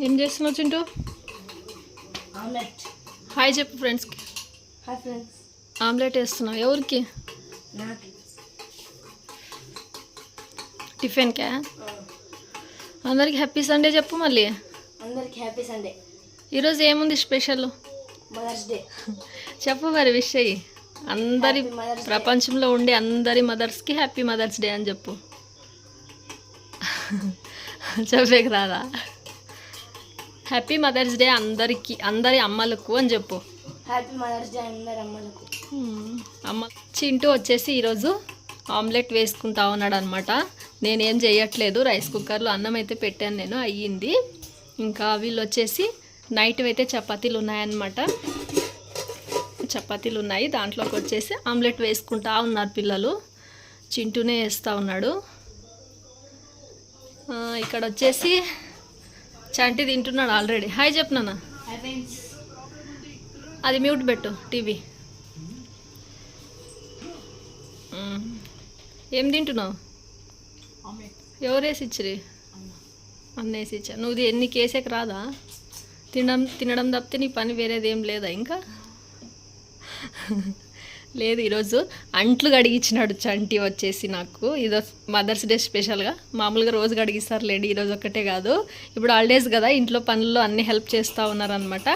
ఏం చేస్తున్నావు Chintu? Omelette. Hi చెప్పు ఫ్రెండ్స్కి హాయ్ ఫ్రెండ్స్ ఆమ్లెట్ వేస్తున్నావు. ఎవరికి? నాకు. టిఫిన్కా అందరికి హ్యాపీ సండే చెప్పు మళ్ళీ. అందరికి హ్యాపీ సండే ఈరోజు ఏముంది స్పెషల్ మదర్స్ డే చెప్పు మరి విష్ అయ్యి అందరి. ప్రపంచంలో ఉండే అందరి మదర్స్కి హ్యాపీ మదర్స్ డే అని చెప్పు. చెప్పేకి రాదా? హ్యాపీ మదర్స్ డే అందరికి అందరి అమ్మలకు అని చెప్పు. హ్యాపీ మదర్స్ డే అందరి అమ్మలకు. మ్మ్. అమ్మ చింటూ వచ్చేసి ఈరోజు ఆమ్లెట్ వేసుకుంటా ఉన్నాడు అనమాట నేనేం చేయట్లేదు రైస్ కుక్కర్లో అన్నం అయితే పెట్టాను నేను అయ్యింది. ఇంకా వీళ్ళు వచ్చేసి నైట్ అయితే చపాతీలు ఉన్నాయన్నమాట. చపాతీలు ఉన్నాయి దాంట్లోకి వచ్చేసి ఆమ్లెట్ వేసుకుంటా ఉన్నారు పిల్లలు. చింటూనే వేస్తూ ఉన్నాడు. ఇక్కడ వచ్చేసి చంటి తింటున్నాడు ఆల్రెడీ. హాయ్ చెప్పనా హాయ్ ఫ్రెండ్స్ అది మ్యూట్ పెట్టు టీవీ. ఏం తింటున్నావు? ఆమ్లెట్ ఎవరు వేసి ఇచ్చిరి అన్న. వేసి ఇచ్చా నువ్వు ఎన్ని కేసేకి రాదా? తినడం తినడం తప్పితే నీ పని వేరేది ఏం లేదా ఇంకా? లేదు ఈరోజు అంట్లు గడిగించినాడు చంటి వచ్చేసి నాకు. ఇదో మదర్స్ డే స్పెషల్గా. మామూలుగా రోజు గడిగిస్తారు లేండి ఈరోజు ఒక్కటే కాదు. ఇప్పుడు హాలిడేస్ కదా ఇంట్లో పనుల్లో అన్నీ హెల్ప్ చేస్తూ ఉన్నారనమాట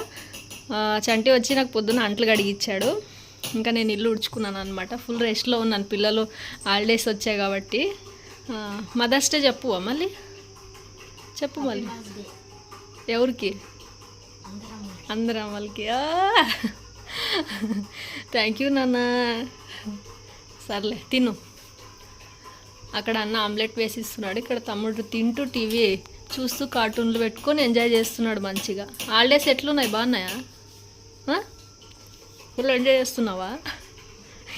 చంటి వచ్చి నాకు పొద్దున్న అంట్లు గడిగిచ్చాడు ఇంకా నేను ఇల్లు ఉడుచుకున్నాను అనమాట ఫుల్ రెస్ట్లో ఉన్నాను పిల్లలు హాలిడేస్ వచ్చాయి కాబట్టి. మదర్స్ డే చెప్పు మళ్ళీ? చెప్పు మళ్ళీ. ఎవరికి? అందరం అమ్మలకి థ్యాంక్ యూ నాన్న సర్లే తిను. అక్కడ అన్న ఆమ్లెట్ వేసిస్తున్నాడు. ఇక్కడ తమ్ముడు తింటూ టీవీ చూస్తూ కార్టూన్లు పెట్టుకొని ఎంజాయ్ చేస్తున్నాడు మంచిగా. హాలిడేస్ ఎట్లున్నాయి? బాగున్నాయా? ఫుల్ ఎంజాయ్ చేస్తున్నావా?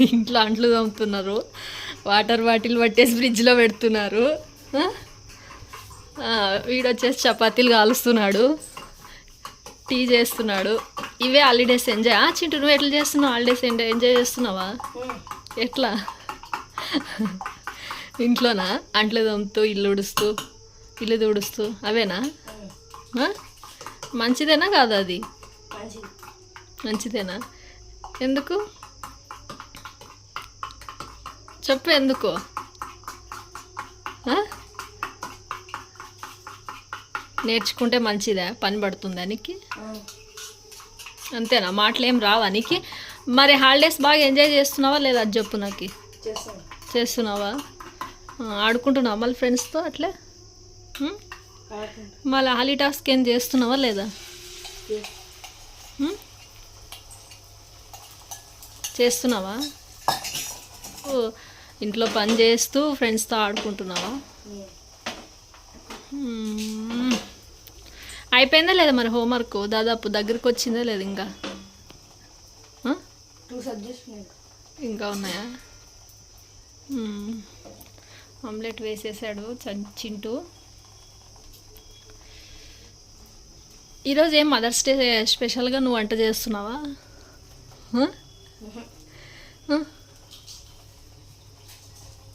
ఇంట్లో అంట్లు తమ్ముతున్నారు వాటర్ బాటిల్ పట్టేసి ఫ్రిడ్జ్లో పెడుతున్నారు. వీడొచ్చేసి చపాతీలు కాలుస్తున్నాడు. టీ చేస్తున్నాడు. ఇవే హాలిడేస్ ఎంజాయ్ ఆ చింటూ నువ్వు ఎట్లా చేస్తున్నావు హాలిడేస్ ఎంజాయ్ ఎంజాయ్ చేస్తున్నావా? ఎట్లా? ఇంట్లోనా? అంట్లు తోముతూ ఇల్లు ఉడుస్తూ ఇల్లు తుడుస్తూ అవేనా? మంచిదేనా కాదా అది? మంచిదేనా? ఎందుకు? చెప్పు ఎందుకు? నేర్చుకుంటే మంచిదా? పని పడుతుందానికి అంతేనా? మాటలు ఏం రావా నీకు? మరి హాలిడేస్ బాగా ఎంజాయ్ చేస్తున్నావా లేదా అది చెప్పు నాకు? చేస్తాను చేస్తున్నావా ఆడుకుంటున్నావా మళ్ళీ ఫ్రెండ్స్తో అట్లే? మళ్ళీ హాలీ టాస్క్ ఏం చేస్తున్నావా లేదా? చేస్తున్నావా? ఓ ఇంట్లో పని చేస్తూ ఫ్రెండ్స్తో ఆడుకుంటున్నావా. అయిపోయిందా లేదా మరి హోంవర్క్? దాదాపు దగ్గరికి వచ్చిందా లేదా ఇంకా? ఇంకా ఉన్నాయా. ఆమ్లెట్ వేసేసాడు చం- చింటూ. ఈరోజు ఏం మదర్స్ డే స్పెషల్గా నువ్వు వంట చేస్తున్నావా?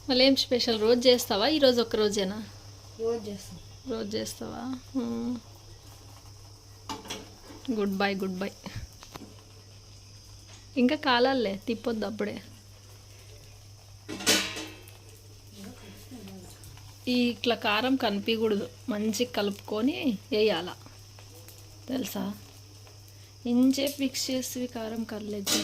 మళ్ళీ ఏం స్పెషల్? రోజు చేస్తావా? ఈరోజు ఒక రోజేనా? రోజు చేస్తావా? గుడ్ బై గుడ్ బై ఇంకా కాలాలే తిప్పొద్దు అప్పుడే. ఈ ఇట్లా కారం కనిపించకూడదు మంచిగా కలుపుకొని వేయాల. తెలుసా? ఇంచే ఫిక్స్ చేసి కారం కర్లేదు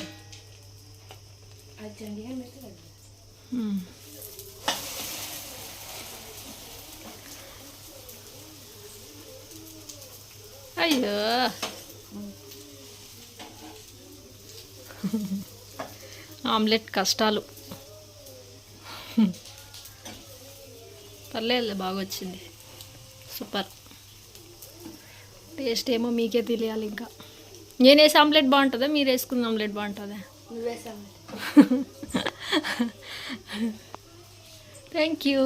అయ్యో! ఆమ్లెట్ కష్టాలు. పర్లేదు బాగా వచ్చింది సూపర్. టేస్ట్ ఏమో మీకే తెలియాలి ఇంకా. నేను వేసే ఆమ్లెట్ బాగుంటుందా? మీరు వేసుకున్న ఆమ్లెట్ బాగుంటుందా? థ్యాంక్ యూ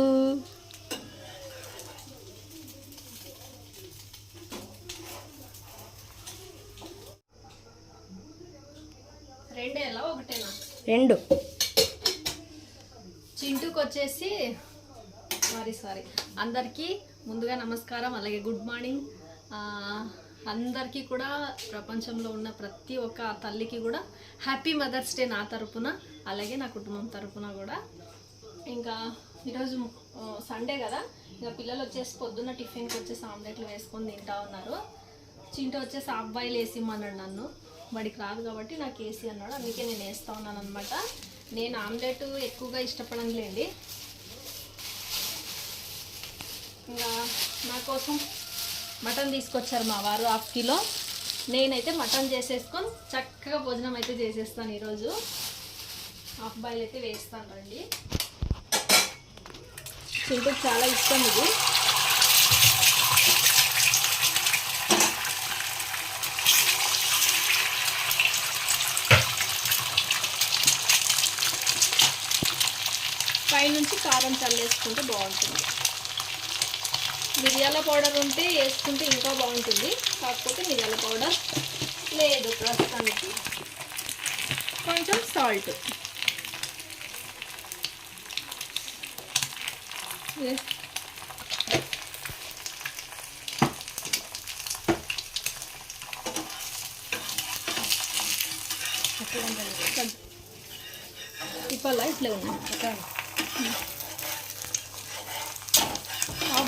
రెండు. చింటూకి వచ్చేసి సారీ సారీ అందరికీ ముందుగా నమస్కారం అలాగే గుడ్ మార్నింగ్ అందరికీ కూడా ప్రపంచంలో ఉన్న ప్రతి ఒక్క తల్లికి కూడా హ్యాపీ మదర్స్ డే నా తరపున అలాగే నా కుటుంబం తరపున కూడా. ఇంకా ఈరోజు సండే కదా ఇంకా పిల్లలు వచ్చేసి పొద్దున్న టిఫిన్కి వచ్చేసి ఆమ్లెట్లు వేసుకొని తింటా ఉన్నారు. చింటూ వచ్చేసి అబ్బాయిలు వేసి ఇమ్మన్నాడు నన్ను. వాడికి రాదు కాబట్టి నాకు వేసి అన్నాడు. అందుకే నేను వేస్తా ఉన్నాను అనమాట నేను ఆమ్లెట్ ఎక్కువగా ఇష్టపడనులేండి ఇంకా నా కోసం మటన్ తీసుకొచ్చారు మా వారు హాఫ్ కిలో. నేనైతే మటన్ చేసేసుకొని చక్కగా భోజనం అయితే చేసేస్తాను ఈరోజు. హాఫ్ బాయిల్ అయితే వేస్తాను రండి. చింతకు చాలా ఇష్టం ఇది. కారం చల్లేసుకుంటే బాగుంటుంది. మిరియాల పౌడర్ ఉంటే వేసుకుంటే ఇంకా బాగుంటుంది. కాకపోతే మిరియాల పౌడర్ లేదు ప్రస్తుతానికి. కొంచెం సాల్ట్. ఇప్పల్లా ఇట్లే ఉన్నాయి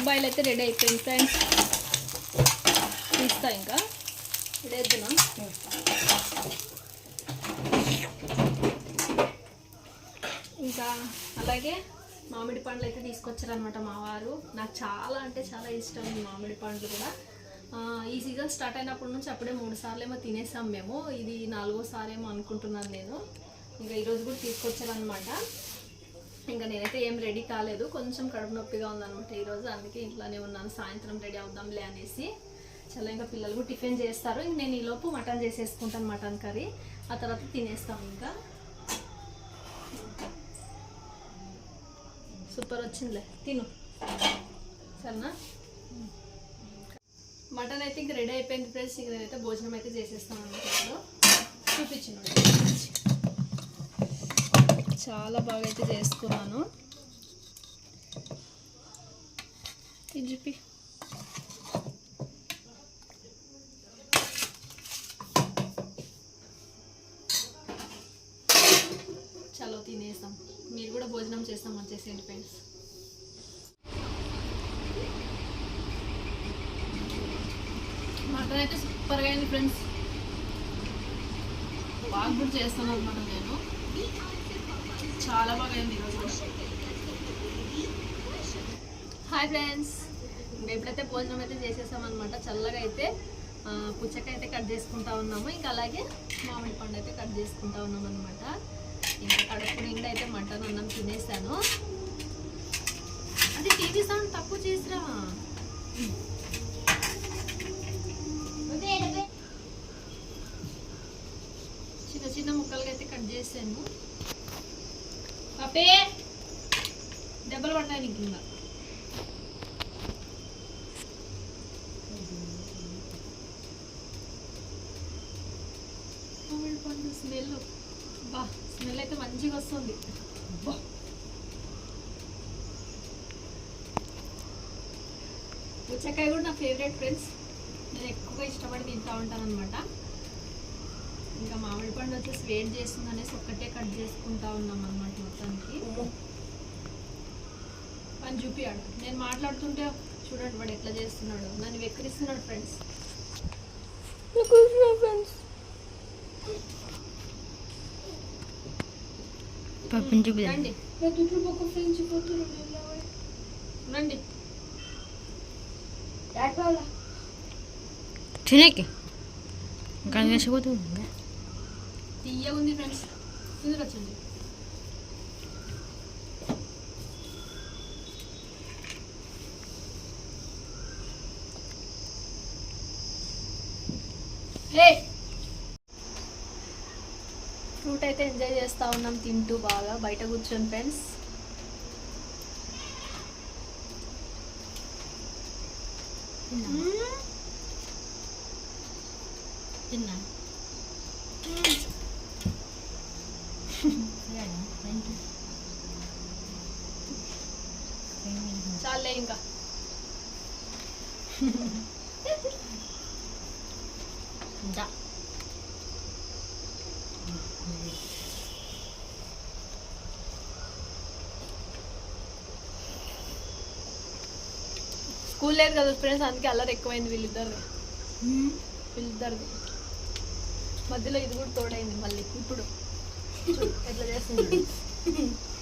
బాయిల్ అయితే రెడీ అయిపోయింది ఫ్రెండ్స్. తీస్తా ఇంకా. ఇడేద్దునా ఇంకా అలాగే మామిడి పండ్లు అయితే తీసుకొచ్చారనమాట మా వారు. నాకు చాలా అంటే చాలా ఇష్టం మామిడి పండ్లు కూడా. ఈ సీజన్ స్టార్ట్ అయినప్పటి నుంచి అప్పుడే మూడు సార్లు ఏమో తినేసాం మేము. ఇది నాలుగోసారి ఏమో అనుకుంటున్నాను నేను. ఇంకా ఈరోజు కూడా తీసుకొచ్చారనమాట ఇంకా నేనైతే ఏం రెడీ కాలేదు. కొంచెం కడుపు నొప్పిగా ఉందనమాట ఈరోజు. అందుకే ఇంట్లోనే ఉన్నాను. సాయంత్రం రెడీ అవుదాంలే అనేసి. చాలా ఇంకా పిల్లలు టిఫిన్ చేస్తారు. ఇంక నేను ఈలోపు మటన్ చేసేసుకుంటాను మటన్ కర్రీ. ఆ తర్వాత తినేస్తాం ఇంకా. సూపర్ వచ్చిందిలే. తిను. సరేనా? మటన్ అయితే ఇంక రెడీ అయిపోయింది ఫ్రెండ్స్. ఇంక నేనైతే భోజనం అయితే చేసేస్తాను అనుకుంటున్నాను చూపించిన చాలా బాగా అయితే చేసుకున్నాను ఇది చలో తినేసాం మీరు కూడా భోజనం చేస్తాం వచ్చేసేయండి ఫ్రెండ్స్. మటన్ అయితే సూపర్గా అయింది ఫ్రెండ్స్. బాగా కూడా చేస్తాను అనమాట నేను. చాలా బాగా అయింది ఈరోజు హాయ్ ఫ్రెండ్స్. ఎప్పుడైతే భోజనం అయితే చేసేసామన్నమాట. చల్లగా అయితే పుచ్చకాయ అయితే కట్ చేసుకుంటా ఉన్నాము. ఇంకా అలాగే మామిడి పండు అయితే కట్ చేసుకుంటా ఉన్నాం అనమాట ఇంకా కడుపు నిండా అయితే మటన్ అన్నం తినేసాను. అది టీవీ సౌండ్ తక్కువ చేసిరా? చిన్న చిన్న ముక్కలుగా అయితే కట్ చేసాను పప్పే దెబ్బలు పడ్డాయి నీకు మామిడి పండు స్మెల్. బా స్మెల్ అయితే మంచిగా వస్తుంది. బా. పుచ్చకాయ కూడా నా ఫేవరెట్ ఫ్రెండ్స్ నేను ఎక్కువగా ఇష్టపడి తింటా ఉంటాను అనమాట ఇంకా మామిడి పండు వచ్చేసి వేడి చేస్తుంది అనేసి ఒక్కటే కట్ చేసుకుంటా ఉన్నాం అనమాట మొత్తానికి. పని చూపియాడు నేను మాట్లాడుతుంటే చూడండి వాడు ఎట్లా చేస్తున్నాడు. నన్ను వెక్కిరిస్తున్నాడు ఫ్రెండ్స్ రండి. ఫ్రెండ్స్ రండి. తినేకి. ఇంకా తీయగా ఉంది ఫ్రెండ్స్ తినరొచ్చండి హే ఫ్రూట్ అయితే ఎంజాయ్ చేస్తూ ఉన్నాం తింటూ బాగా బయట కూర్చొని ఫ్రెండ్స్ తిన్నా చాలే ఇంకా. స్కూల్ లేదు కదా ఫ్రెండ్స్ అందుకే అల్లరి ఎక్కువైంది వీళ్ళిద్దరిది. వీళ్ళిద్దరిది. మధ్యలో ఇది కూడా తోడైంది మళ్ళీ ఇప్పుడు. ఎట్లా చేస్తుంది.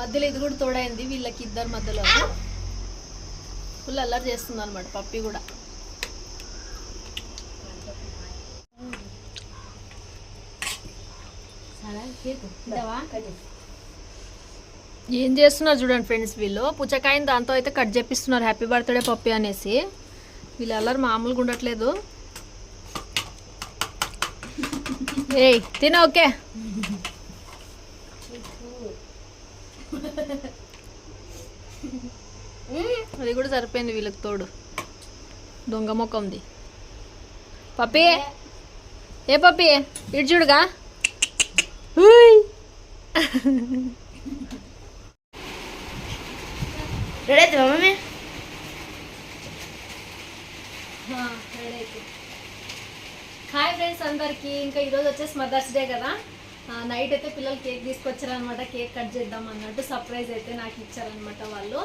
మధ్యలో ఇది కూడా తోడైంది వీళ్ళకి ఇద్దరు మధ్యలో ఫుల్ అల్లరి చేస్తుంది అనమాట పప్పి కూడా. ఏం చేస్తున్నారు చూడండి ఫ్రెండ్స్ వీళ్ళు? పుచ్చకాయని దాంతో అయితే కట్ చేపిస్తున్నారు. హ్యాపీ బర్త్డే పప్పి అనేసి. వీళ్ళు అల్లరి మామూలుగా ఉండట్లేదు. ఏయ్ తిన ఓకే. అది కూడా సరిపోయింది వీళ్ళకి తోడు. దొంగ మొక్కంది పప్పి. ఏ పప్పి? ఇటు చూడుగా. Ready mummy? హాయ్ ఫ్రెండ్స్ అందరికి. ఇంకా ఈరోజు వచ్చేసి మదర్స్ డే కదా. నైట్ అయితే పిల్లలు కేక్ తీసుకొచ్చారనమాట కేక్ కట్ చేద్దాం అన్నట్టు సర్ప్రైజ్ అయితే నాకు ఇచ్చారనమాట వాళ్ళు.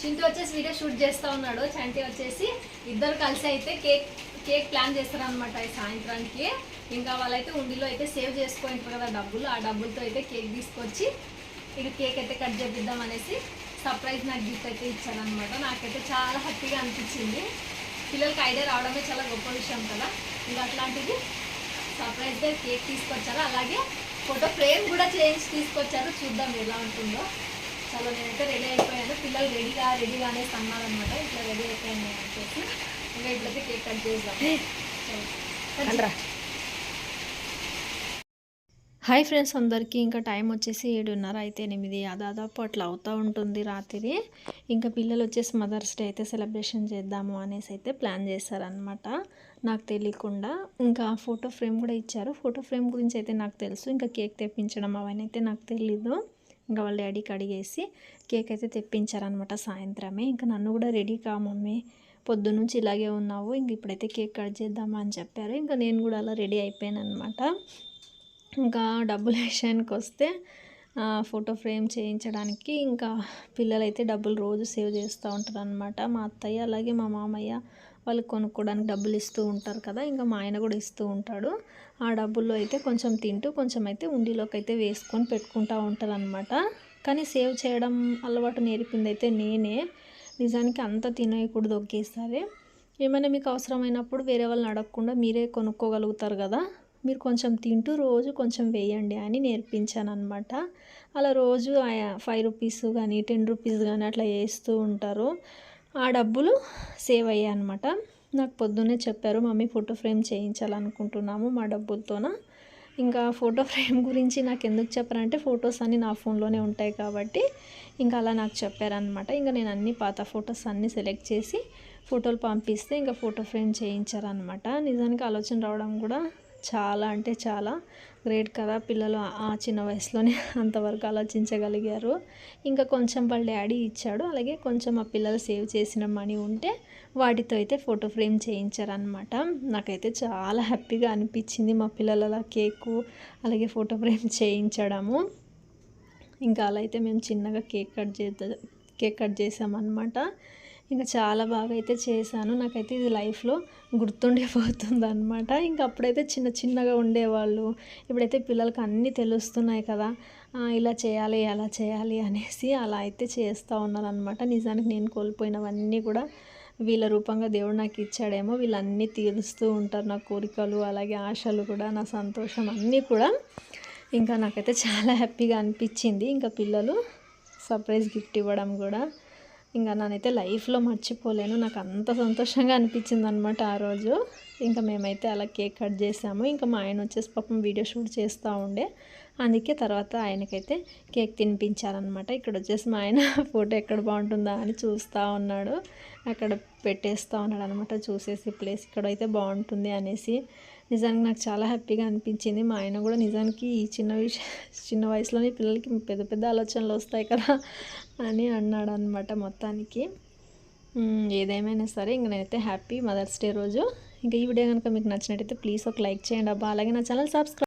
చింటూ వచ్చేసి వీడియో షూట్ చేస్తూ ఉన్నాడు చంటి వచ్చేసి ఇద్దరు కలిసి అయితే కేక్ కేక్ ప్లాన్ చేస్తారనమాట ఈ సాయంత్రానికి. ఇంకా వాళ్ళైతే ఉండిలో అయితే సేవ్ చేసుకుంటారు కదా డబ్బులు ఆ డబ్బులతో అయితే కేక్ తీసుకొచ్చి ఇక కేక్ అయితే కట్ చేద్దాం అనేసి సర్ప్రైజ్ నాకు గిఫ్ట్ అయితే ఇచ్చారనమాట నాకైతే చాలా హ్యాపీగా అనిపించింది. పిల్లలకి ఐడియా రావడమే చాలా గొప్ప విషయం కదా. ఇంకా అట్లాంటిది సర్ప్రైజ్గా కేక్ తీసుకొచ్చారు. అలాగే ఫోటో ఫ్రేమ్ కూడా చేయించి తీసుకొచ్చారు. చూద్దాం ఎలా ఉంటుందో. చాలా నేనైతే రెడీ అయిపోయాను. పిల్లలు రెడీగా రెడీగా అనేసి అన్నారనమాట ఇట్లా రెడీ అయిపోయాను నేను వచ్చేసి ఇంకా ఇప్పుడైతే కేక్ కట్ చేద్దాం. హాయ్ ఫ్రెండ్స్ అందరికీ. ఇంకా టైం వచ్చేసి ఏడున్నర అయితే ఎనిమిది. దాదాపు అట్లా అవుతూ ఉంటుంది రాత్రి. ఇంకా పిల్లలు వచ్చేసి మదర్స్ డే అయితే సెలబ్రేషన్ చేద్దాము అనేసి అయితే ప్లాన్ చేశారనమాట నాకు తెలియకుండా. ఇంకా ఫోటో ఫ్రేమ్ కూడా ఇచ్చారు. ఫోటో ఫ్రేమ్ గురించి అయితే నాకు తెలుసు. ఇంకా కేక్ తెప్పించడం అవన్నీ అయితే నాకు తెలీదు. ఇంకా వాళ్ళ డాడీకి అడిగేసి కేక్ అయితే తెప్పించారనమాట సాయంత్రమే. ఇంకా నన్ను కూడా రెడీ కా మమ్మీ. పొద్దున్నుంచి ఇలాగే ఉన్నావు. ఇంక ఇప్పుడైతే కేక్ కట్ చేద్దామా అని చెప్పారు. ఇంకా నేను కూడా అలా రెడీ అయిపోయాను అనమాట ఇంకా డబ్బుల విషయానికి వస్తే ఫోటో ఫ్రేమ్ చేయించడానికి ఇంకా పిల్లలైతే డబ్బులు రోజు సేవ్ చేస్తూ ఉంటారు అనమాట మా అత్తయ్య అలాగే మా మామయ్య వాళ్ళు కొనుక్కోవడానికి డబ్బులు ఇస్తూ ఉంటారు కదా ఇంకా మా ఆయన కూడా ఇస్తూ ఉంటాడు. ఆ డబ్బుల్లో అయితే కొంచెం తింటూ కొంచెం అయితే ఉండిలోకి అయితే వేసుకొని పెట్టుకుంటూ ఉంటారు అనమాట కానీ సేవ్ చేయడం అలవాటు నేర్పింది అయితే నేనే. నిజానికి అంత తినేయకూడదు ఒకేసారి. ఏమైనా మీకు అవసరమైనప్పుడు వేరే వాళ్ళని అడగకుండా మీరే కొనుక్కోగలుగుతారు కదా మీరు కొంచెం తింటూ రోజు కొంచెం వేయండి అని నేర్పించాను అనమాట అలా రోజు ఫైవ్ రూపీస్ కానీ టెన్ రూపీస్ కానీ అట్లా వేస్తూ ఉంటారు. ఆ డబ్బులు సేవ్ అయ్యాయి అనమాట నాకు పొద్దున్నే చెప్పారు మమ్మీ ఫోటో ఫ్రేమ్ చేయించాలనుకుంటున్నాము మా డబ్బులతోన. ఇంకా ఫోటో ఫ్రేమ్ గురించి నాకు ఎందుకు చెప్పారంటే ఫొటోస్ అన్నీ నా ఫోన్లోనే ఉంటాయి కాబట్టి ఇంకా అలా నాకు చెప్పారనమాట ఇంకా నేను అన్ని పాత ఫొటోస్ అన్నీ సెలెక్ట్ చేసి ఫోటోలు పంపిస్తే ఇంకా ఫోటో ఫ్రేమ్ చేయించారనమాట నిజానికి ఆలోచన రావడం కూడా చాలా అంటే చాలా గ్రేట్ కదా పిల్లలు ఆ చిన్న వయసులోనే అంతవరకు ఆలోచించగలిగారు. ఇంకా కొంచెం వాళ్ళ డాడీ ఇచ్చాడు. అలాగే కొంచెం ఆ పిల్లలు సేవ్ చేసిన మనీ ఉంటే వాటితో అయితే ఫోటో ఫ్రేమ్ చేయించారనమాట నాకైతే చాలా హ్యాపీగా అనిపించింది మా పిల్లల కేకు అలాగే ఫోటో ఫ్రేమ్ చేయించడము. ఇంకా అలా అయితే మేము చిన్నగా కేక్ కట్ చేద్దాం కేక్ కట్ చేసామన్నమాట. ఇంకా చాలా బాగా అయితే చేశాను. నాకైతే ఇది లైఫ్లో గుర్తుండిపోతుంది అనమాట ఇంకా అప్పుడైతే చిన్న చిన్నగా ఉండేవాళ్ళు ఇప్పుడైతే పిల్లలకి అన్నీ తెలుస్తున్నాయి కదా. ఇలా చేయాలి అలా చేయాలి అనేసి అలా అయితే చేస్తూ ఉన్నారనమాట నిజానికి నేను కోల్పోయినవన్నీ కూడా వీళ్ళ రూపంగా దేవుడు నాకు ఇచ్చాడేమో. వీళ్ళన్నీ తీరుస్తూ ఉంటారు నా కోరికలు అలాగే ఆశలు కూడా నా సంతోషం అన్నీ కూడా. ఇంకా నాకైతే చాలా హ్యాపీగా అనిపించింది. ఇంకా పిల్లలు సర్ప్రైజ్ గిఫ్ట్ ఇవ్వడం కూడా. ఇంకా నేనైతే లైఫ్లో మర్చిపోలేను. నాకు అంత సంతోషంగా అనిపించింది అనమాట ఆ రోజు. ఇంకా మేమైతే అలా కేక్ కట్ చేసాము. ఇంకా మా ఆయన వచ్చేసి పాపం వీడియో షూట్ చేస్తూ ఉండే. అందుకే తర్వాత ఆయనకైతే కేక్ తినిపించారనమాట ఇక్కడ వచ్చేసి మా ఆయన ఫోటో ఎక్కడ బాగుంటుందా అని చూస్తూ ఉన్నాడు. అక్కడ పెట్టేస్తూ ఉన్నాడు అనమాట చూసేసి ప్లేస్ ఇక్కడైతే బాగుంటుంది అనేసి. నిజానికి నాకు చాలా హ్యాపీగా అనిపించింది. మా ఆయన కూడా నిజానికి ఈ చిన్న విషయం చిన్న వయసులోనే పిల్లలకి పెద్ద పెద్ద ఆలోచనలు వస్తాయి కదా. అని అన్నాడు అనమాట మొత్తానికి ఏదేమైనా సరే ఇంక నేనైతే హ్యాపీ మదర్స్ డే రోజు. ఇంకా ఈ వీడియో కనుక మీకు నచ్చినట్టయితే ప్లీజ్ ఒక లైక్ చేయండి అబ్బా. అలాగే నా ఛానల్ సబ్స్క్రైబ్